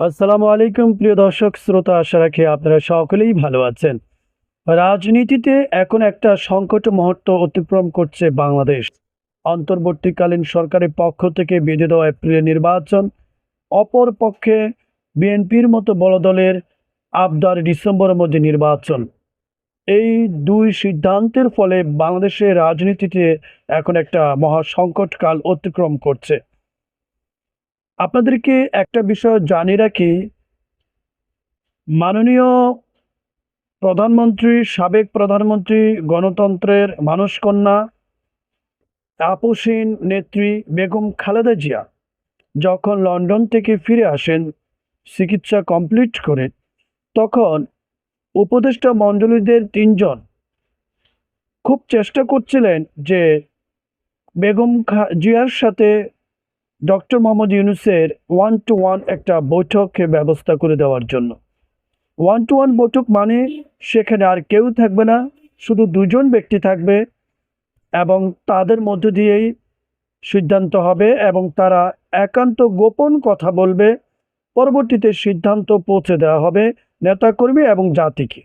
আসসালামু আলাইকুম, প্রিয় দর্শক, শ্রোতা, আশা রাখি আপনারা সকলেই ভালো আছেন। রাজনীতিতে এখন একটা সংকট মুহূর্ত অতিক্রম করছে বাংলাদেশ। অন্তর্বর্তীকালীন সরকারের পক্ষ থেকে বেঁধে দেওয়া এপ্রিলের নির্বাচন, অপর পক্ষে বিএনপির মতো বড় দলের আবদার ডিসেম্বরের মধ্যে নির্বাচন। এই দুই সিদ্ধান্তের ফলে বাংলাদেশের রাজনীতিতে এখন একটা মহা সংকটকাল অতিক্রম করছে। আপনাদেরকে একটা বিষয় জানিয়ে রাখি। মাননীয় প্রধানমন্ত্রী, সাবেক প্রধানমন্ত্রী, গণতন্ত্রের মানুষকন্যা তাপসীন নেত্রী বেগম খালেদা জিয়া যখন লন্ডন থেকে ফিরে আসেন চিকিৎসা কমপ্লিট করে, তখন উপদেষ্টা মণ্ডলীদের তিনজন খুব চেষ্টা করছিলেন যে বেগম জিয়ার সাথে ডক্টর মোহাম্মদ ইউনুসের ওয়ান টু ওয়ান একটা বৈঠকের ব্যবস্থা করে দেওয়ার জন্য। ওয়ান টু ওয়ান বৈঠক মানে সেখানে আর কেউ থাকবে না, শুধু দুজন ব্যক্তি থাকবে এবং তাদের মধ্য দিয়েই সিদ্ধান্ত হবে এবং তারা একান্ত গোপন কথা বলবে। পরবর্তীতে সিদ্ধান্ত পৌঁছে দেওয়া হবে নেতাকর্মী এবং জাতিকে।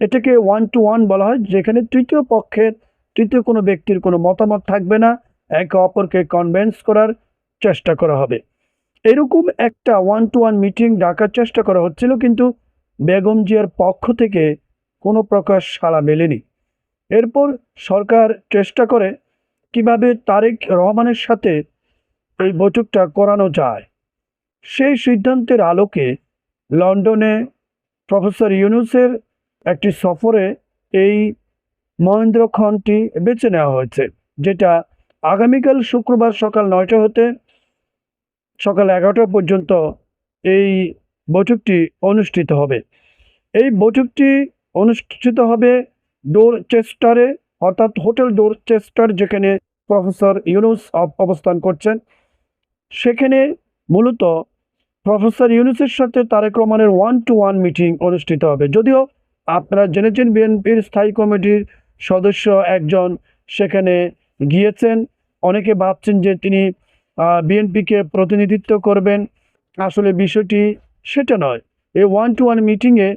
এটাকে ওয়ান টু ওয়ান বলা হয়, যেখানে তৃতীয় পক্ষের, তৃতীয় কোনো ব্যক্তির কোনো মতামত থাকবে না, একে অপরকে কনভেন্স করার চেষ্টা করা হবে। এরকম একটা ওয়ান টু ওয়ান মিটিং ডাকার চেষ্টা করা হচ্ছিল, কিন্তু বেগম জিয়ার পক্ষ থেকে কোনো প্রকার সাড়া মেলেনি। এরপর সরকার চেষ্টা করে কীভাবে তারেক রহমানের সাথে এই বৈঠকটা করানো যায়। সেই সিদ্ধান্তের আলোকে লন্ডনে প্রফেসর ইউনুসের একটি সফরে এই মহেন্দ্র খনটি বেছে নেওয়া হয়েছে, যেটা আগামীকাল শুক্রবার সকাল নয়টা হতে সকাল এগারোটা পর্যন্ত এই বৈঠকটি অনুষ্ঠিত হবে। এই বৈঠকটি অনুষ্ঠিত হবে ডোরচেস্টারে, অর্থাৎ হোটেল ডোরচেস্টার, যেখানে প্রফেসর ইউনুস অব- অবস্থান করছেন। সেখানে মূলত প্রফেসর ইউনুসের সাথে তারেক রহমানের ওয়ান টু ওয়ান মিটিং অনুষ্ঠিত হবে। যদিও আপনারা জেনেছেন বিএনপির স্থায়ী কমিটির সদস্য একজন সেখানে গিয়েছেন। অনেকে ভাবছেন যে তিনি বিএনপিকে প্রতিনিধিত্ব করবেন। আসলে বিষয়টি সেটা নয়। এই ওয়ান টু ওয়ান মিটিংয়ে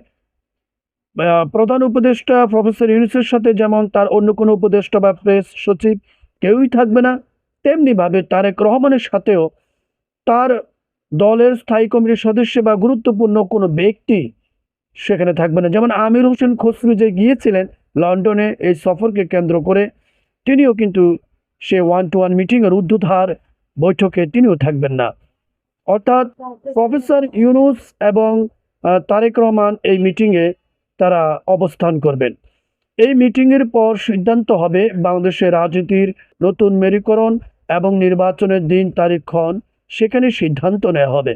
প্রধান উপদেষ্টা প্রফেসর ইউনুসের সাথে যেমন তার অন্য কোনো উপদেষ্টা বা প্রেস সচিব কেউই থাকবে না, তেমনিভাবে তারেক রহমানের সাথেও তার দলের স্থায়ী কমিটির সদস্য বা গুরুত্বপূর্ণ কোনো ব্যক্তি সেখানে থাকবে না। যেমন আমির হোসেন খসরু যে গিয়েছিলেন লন্ডনে এই সফরকে কেন্দ্র করে, তিনিও কিন্তু সে ওয়ান টু ওয়ান মিটিংয়ের ঊর্ধ্বধার বৈঠকে তিনিও থাকবেন না। অর্থাৎ প্রফেসর ইউনুস এবং তারেক রহমান এই মিটিংয়ে তারা অবস্থান করবেন। এই মিটিংয়ের পর সিদ্ধান্ত হবে বাংলাদেশের রাজনীতির নতুন মেরুকরণ এবং নির্বাচনের দিন তারিখ ক্ষণ। সেখানে সিদ্ধান্ত নেওয়া হবে।